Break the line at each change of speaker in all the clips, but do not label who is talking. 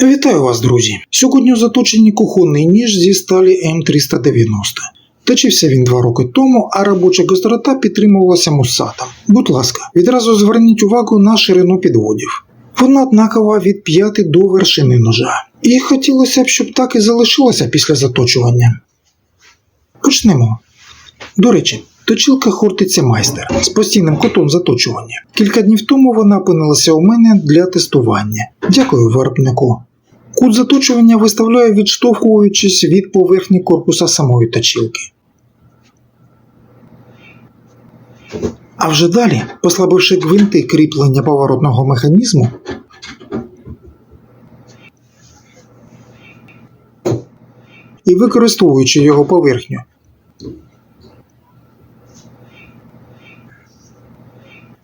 Вітаю вас, друзі! Сьогодні у заточенні кухонний ніж зі сталі М390. Точився він два роки тому, а робоча гострота підтримувалася мусатом. Будь ласка, відразу зверніть увагу на ширину підводів. Вона однакова від п'яти до вершини ножа. І хотілося б, щоб так і залишилося після заточування. Почнемо. До речі, точилка хортиця майстер з постійним кутом заточування. Кілька днів тому вона опинилася у мене для тестування. Дякую виробнику. Кут заточування виставляю відштовхуючись від поверхні корпуса самої точилки. А вже далі, послабивши гвинти кріплення поворотного механізму, і використовуючи його поверхню,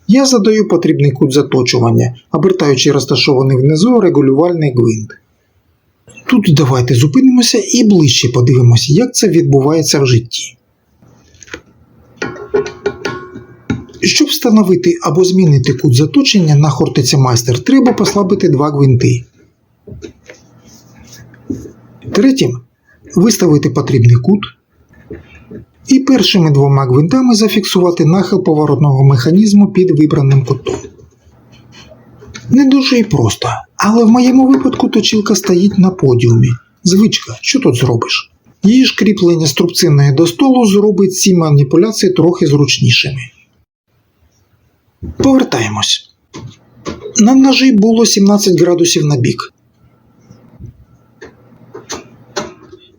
я задаю потрібний кут заточування, обертаючи розташований внизу регулювальний гвинт. Тут давайте зупинимося і ближче подивимося, як це відбувається в житті. Щоб встановити або змінити кут заточення на хортиця майстер, треба послабити два гвинти. Третім виставити потрібний кут. І першими двома гвинтами зафіксувати нахил поворотного механізму під вибраним кутом. Не дуже і просто, але в моєму випадку точилка стоїть на подіумі. Звичка, що тут зробиш? Її ж кріплення струбцинної до столу зробить ці маніпуляції трохи зручнішими. Повертаємось. На ножі було 17 градусів на бік.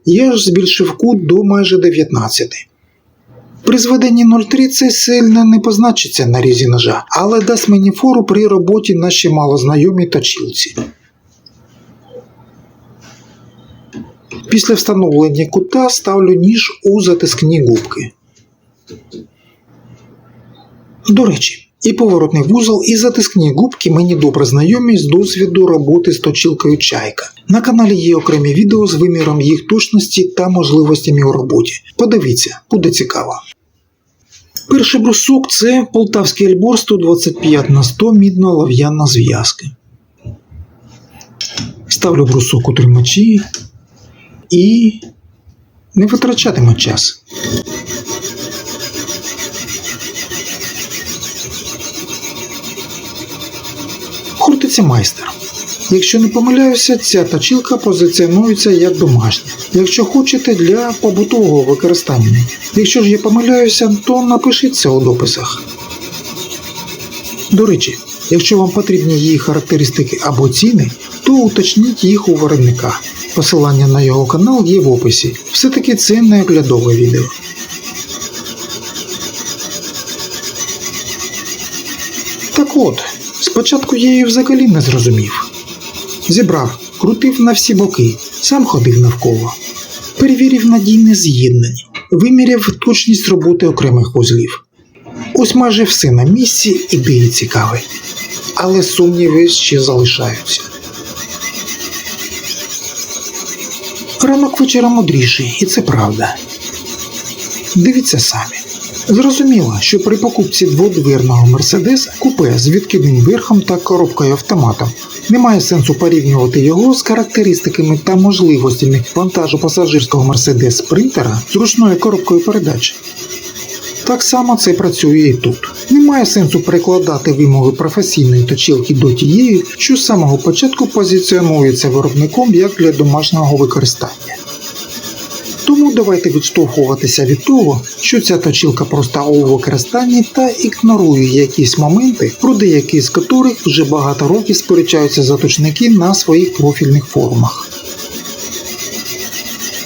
Я ж збільшив кут до майже 19. При зведенні 0,3 це сильно не позначиться на різі ножа, але дасть мені фору при роботі наші малознайомі точилці. Після встановлення кута ставлю ніж у затискні губки. До речі, і поворотний вузол, і затискні губки мені добре знайомі з досвіду роботи з точилкою чайка. На каналі є окремі відео з виміром їх точності та можливостями у роботі. Подивіться, буде цікаво. Перший брусок це полтавський альбор 125 на 100 мідно-лав'яна зв'язка. Ставлю брусок у тримачі і не витрачатиму час. Хортиця майстер. Якщо не помиляюся, ця точилка позиціонується як домашня, якщо хочете для побутового використання. Якщо ж я помиляюся, то напишіть це у дописах. До речі, якщо вам потрібні її характеристики або ціни, то уточніть їх у виробника. Посилання на його канал є в описі. Все-таки це не оглядове відео. От, спочатку я її взагалі не зрозумів. Зібрав, крутив на всі боки, сам ходив навколо. Перевірив надійне з'єднання, виміряв точність роботи окремих вузлів. Ось майже все на місці, ідеї цікаві. Але сумніви ще залишаються. Ранок вечора мудріший, і це правда. Дивіться самі. Зрозуміло, що при покупці дводверного Мерседеса купе з відкидним верхом та коробкою автоматом немає сенсу порівнювати його з характеристиками та можливостями вантажу пасажирського Мерседес Спринтера з ручною коробкою передач. Так само це працює і тут. Немає сенсу перекладати вимоги професійної точилки до тієї, що з самого початку позиціонується виробником як для домашнього використання. Тому давайте відштовхуватися від того, що ця точилка проста у використанні та ігнорує якісь моменти, про деякі з яких вже багато років сперечаються заточники на своїх профільних форумах.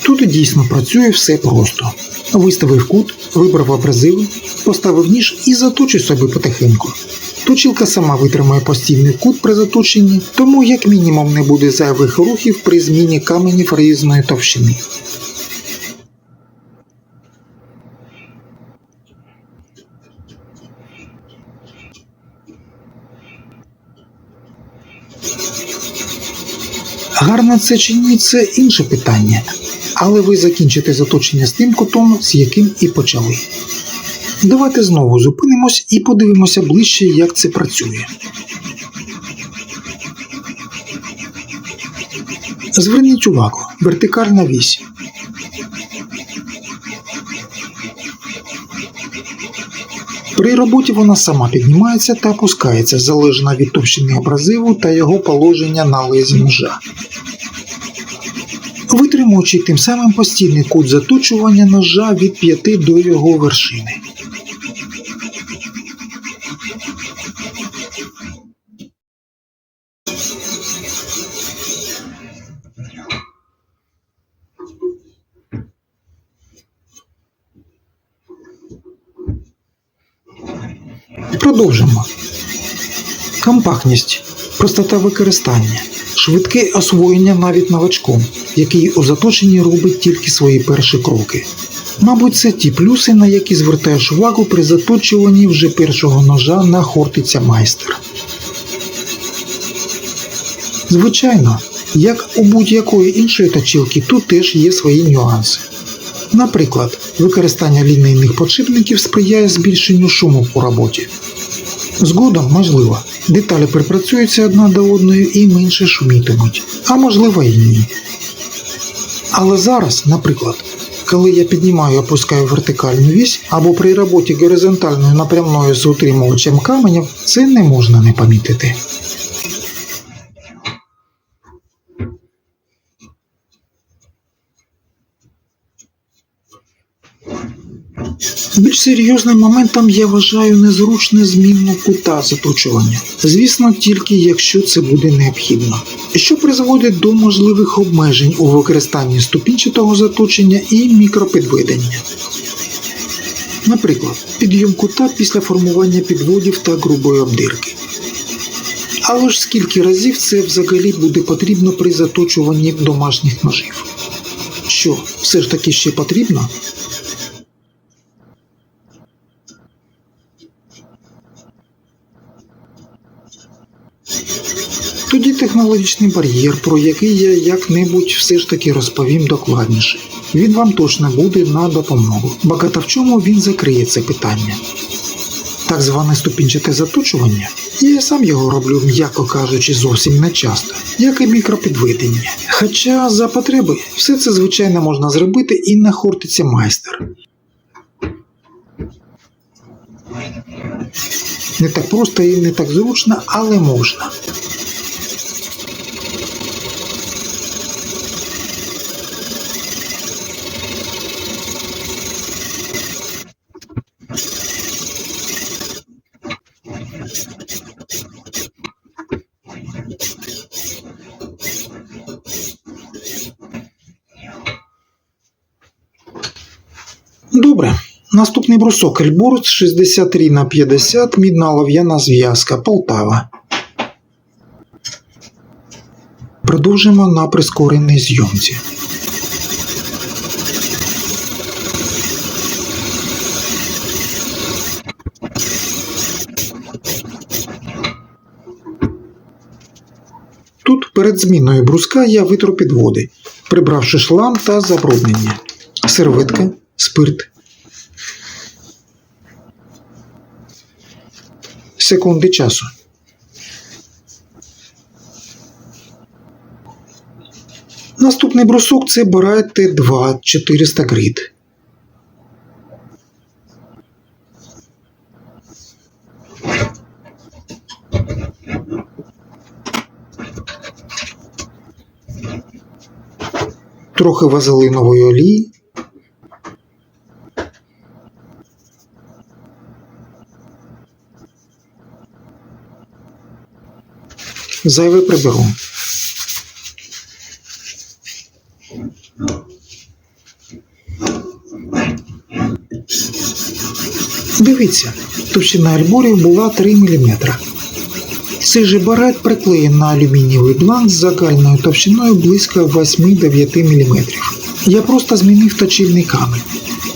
Тут дійсно працює все просто. Виставив кут, вибрав абразив, поставив ніж і заточуй собі потихеньку. Точилка сама витримує постійний кут при заточенні, тому як мінімум не буде зайвих рухів при зміні каменів різної товщини. Гарно це чи ні, це інше питання. Але ви закінчите заточення з тим кутом, з яким і почали. Давайте знову зупинимось і подивимося ближче, як це працює. Зверніть увагу, вертикальна вісь. При роботі вона сама піднімається та опускається залежно від товщини абразиву та його положення на лезі ножа. Витримуючи тим самим постійний кут заточування ножа від 5 до його вершини. Продовжимо. Компактність, простота використання, швидке освоєння навіть новачком, який у заточенні робить тільки свої перші кроки. Мабуть, це ті плюси, на які звертаєш увагу при заточуванні вже першого ножа на хортиця майстер. Звичайно, як у будь-якої іншої точилки, тут теж є свої нюанси. Наприклад, використання лінійних подшипників сприяє збільшенню шуму у роботі. Згодом, можливо, деталі припрацюються одна до одної і менше шумітимуть, а можливо і ні. Але зараз, наприклад, коли я піднімаю і опускаю вертикальну вісь або при роботі горизонтальною напрямною з утримувачем каменів, це не можна не помітити. Більш серйозним моментом я вважаю незручне змінну кута заточування. Звісно, тільки якщо це буде необхідно, що призводить до можливих обмежень у використанні ступінчатого заточення і мікропідведення. Наприклад, підйом кута після формування підводів та грубої обдирки. Але ж скільки разів це взагалі буде потрібно при заточуванні домашніх ножів? Що, все ж таки ще потрібно? Тоді технологічний бар'єр, про який я як-небудь все ж таки розповім докладніше. Він вам точно буде на допомогу. Багато в чому він закриє це питання. Так зване ступінчате заточування, і я сам його роблю, м'яко кажучи, зовсім не часто, як і мікропідведення. Хоча за потреби все це звичайно можна зробити і на хортиці майстер. Не так просто і не так зручно, але можна. Добре. Наступний брусок Ельбурс 63 на 50 мідна олов'яна зв'язка Полтава. Продовжимо на прискореній зйомці. Тут перед зміною бруска я витру підводи, прибравши шлам та забруднення, серветка, спирт. Секунди часу. Наступний брусок це Барай Т2 400 грит. Трохи вазелинової олії. Зайве приберу. Дивіться, товщина альборів була 3 мм. Цей же барет приклеєн на алюмінієвий бланк з загальною товщиною близько 8-9 мм. Я просто змінив точильний камінь,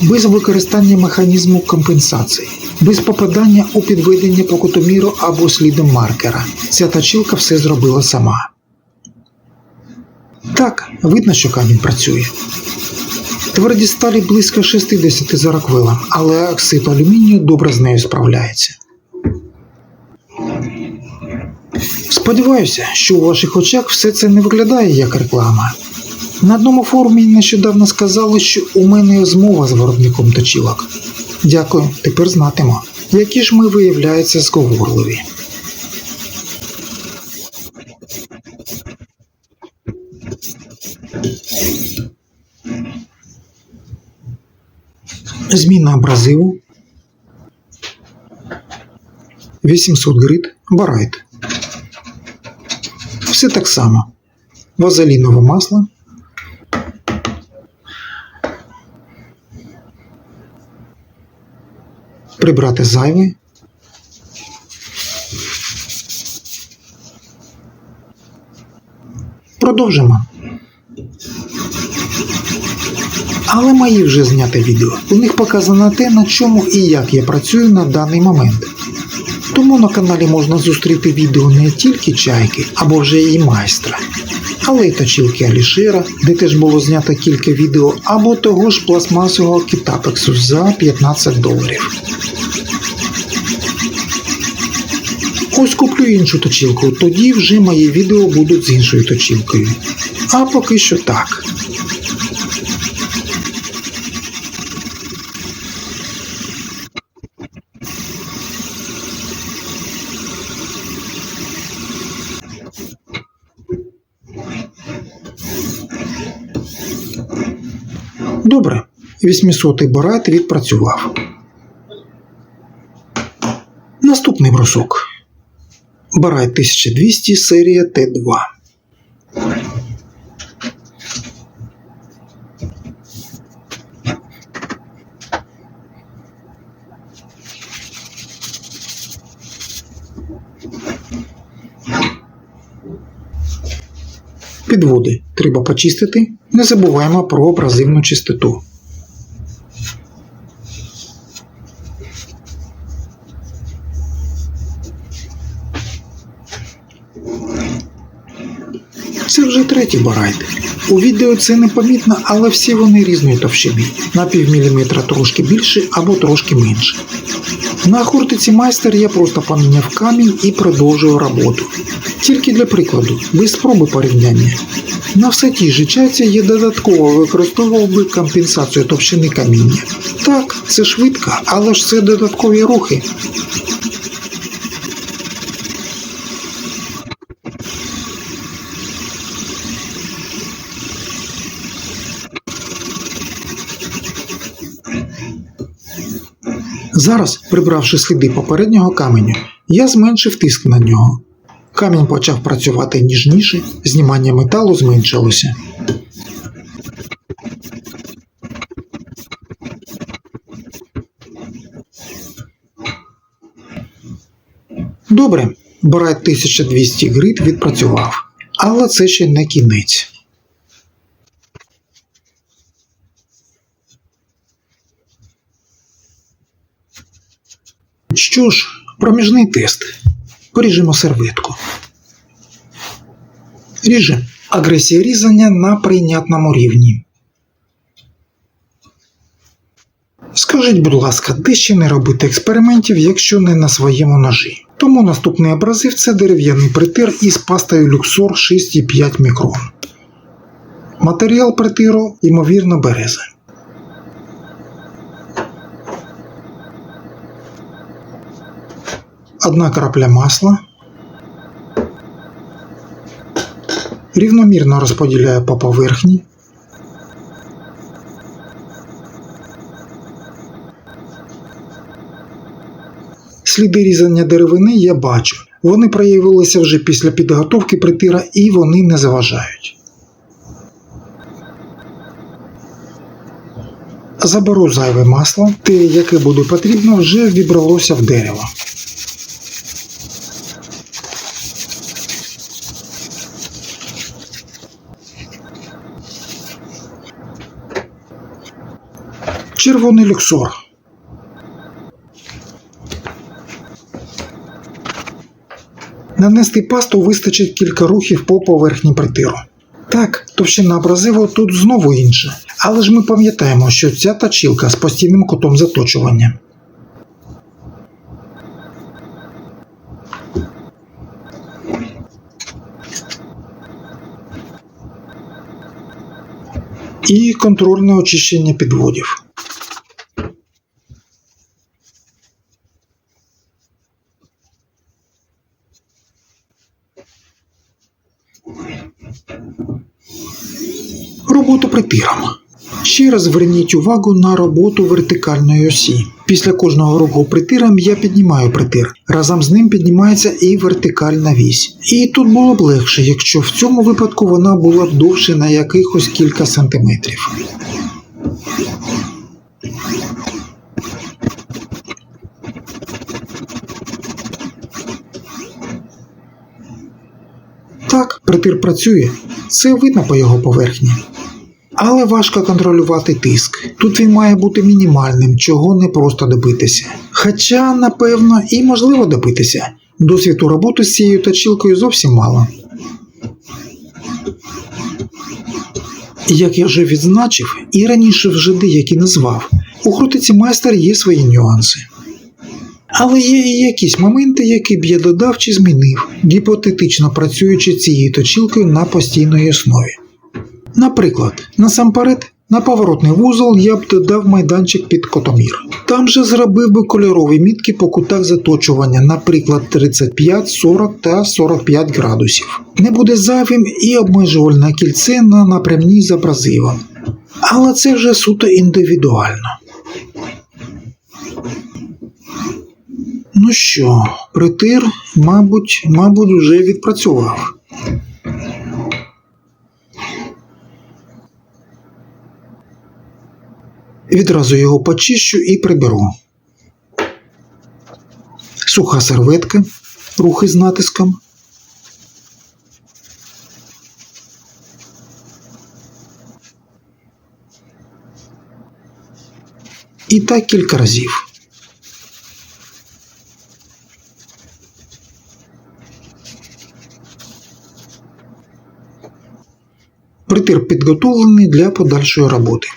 без використання механізму компенсації, без попадання у підведення по кутоміру або слідом маркера. Ця точилка все зробила сама. Так, видно, що камінь працює. Тверді сталі близько 60 за роквелом, але оксид алюмінію добре з нею справляється. Сподіваюся, що у ваших очах все це не виглядає як реклама. На одному форумі нещодавно сказали, що у мене змова з виробником точілок. Дякую, тепер знатиму, які ж ми виявляються зговорливі. Зміна абразиву 800 грит барайт. Все так само. Вазелінове масло. Прибрати зайве. Продовжимо. Але мої вже зняте відео. У них показано те, на чому і як я працюю на даний момент. Тому на каналі можна зустріти відео не тільки чайки або вже і майстра, але й точілки Алішера, де теж було знято кілька відео, або того ж пластмасового кітапексу за 15 доларів. Ось куплю іншу точілку, тоді вже мої відео будуть з іншою точілкою. А поки що так. Добре, 800-й барайт відпрацював. Наступний брусок. Барайт 1200 серія Т2. Підводи треба почистити. Не забуваємо про абразивну чистоту. Це вже третій барайт. У відео це непомітно, але всі вони різної товщини. На півміліметра трошки більше або трошки менше. На Хортиці майстер я просто поміняв камінь і продовжив роботу. Тільки для прикладу, без спроби порівняння. На все тій же чайці я додатково використовував би компенсацію товщини каміння. Так, це швидко, але ж це додаткові рухи. Зараз, прибравши сліди попереднього каменю, я зменшив тиск на нього. Камінь почав працювати ніжніше, знімання металу зменшилося. Добре, Брайт 1200 грит відпрацював, але це ще не кінець. Що ж, проміжний тест. Поріжемо серветку. Ріжемо. Агресія різання на прийнятному рівні. Скажіть, будь ласка, де ще не робити експериментів, якщо не на своєму ножі? Тому наступний абразив це дерев'яний притир із пастою Luxor 6,5 мікрон. Матеріал притиру, ймовірно, береза. Одна крапля масла. Рівномірно розподіляю по поверхні. Сліди різання деревини я бачу. Вони проявилися вже після підготовки притира і вони не заважають. Заберу зайве масло, те, яке буде потрібно, вже вібралося в дерево. Червоний люксор. Нанести пасту вистачить кілька рухів по поверхні притиру. Так, товщина абразиву тут знову інша. Але ж ми пам'ятаємо, що ця тачілка з постійним кутом заточування. І контрольне очищення підводів. Робота. Ще раз зверніть увагу на роботу вертикальної осі. Після кожного руху притиром я піднімаю притир. Разом з ним піднімається і вертикальна вісь. І тут було б легше, якщо в цьому випадку вона була б довше на якихось кілька сантиметрів. Так, притир працює, це видно по його поверхні. Але важко контролювати тиск. Тут він має бути мінімальним, чого не просто добитися. Хоча, напевно, і можливо добитися. Досвіду роботи з цією точилкою зовсім мало. Як я вже відзначив, і раніше вже деякі назвав, у крутиці майстер є свої нюанси. Але є і якісь моменти, які б я додав чи змінив, гіпотетично працюючи цією точилкою на постійній основі. Наприклад, насамперед, на поворотний вузол я б додав майданчик під котомір. Там же зробив би кольорові мітки по кутах заточування, наприклад, 35, 40 та 45 градусів. Не буде зайвим і обмежувальне кільце на напрямній з абразивом. Але це вже суто індивідуально. Ну що, притир, мабуть, мабуть, вже відпрацював. Відразу його почищу і приберу. Суха серветка, рухи з натиском. І так кілька разів. Притир підготовлений для подальшої роботи.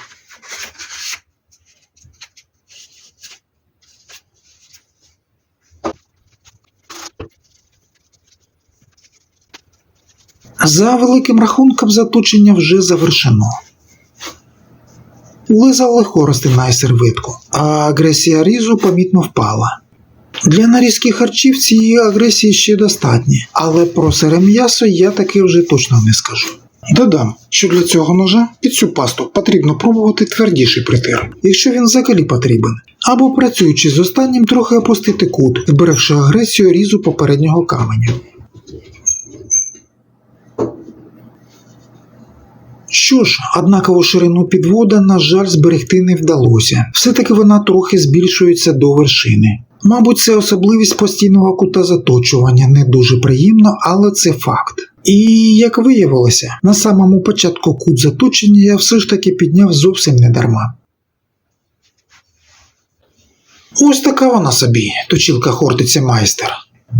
За великим рахунком заточення вже завершено. Лиза легко розтинає серветку, а агресія різу помітно впала. Для нарізки харчів цієї агресії ще достатньо, але про сире м'ясо я таки вже точно не скажу. Додам, що для цього ножа під цю пасту потрібно пробувати твердіший притир, якщо він взагалі потрібен, або працюючи з останнім трохи опустити кут, зберегши агресію різу попереднього каменю. Що ж, однакову ширину підвода, на жаль, зберегти не вдалося. Все-таки вона трохи збільшується до вершини. Мабуть, це особливість постійного кута заточування не дуже приємно, але це факт. І як виявилося, на самому початку кут заточення я все ж таки підняв зовсім не дарма. Ось така вона собі, точілка хортиця майстер.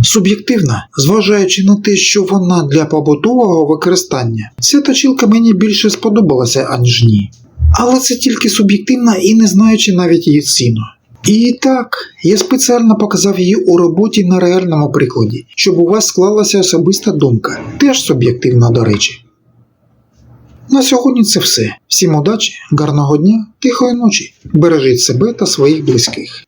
Суб'єктивна, зважаючи на те, що вона для побутового використання, ця точілка мені більше сподобалася, аніж ні. Але це тільки суб'єктивна і не знаючи навіть її ціну. І так, я спеціально показав її у роботі на реальному прикладі, щоб у вас склалася особиста думка, теж суб'єктивна, до речі. На сьогодні це все. Всім удачі, гарного дня, тихої ночі. Бережіть себе та своїх близьких.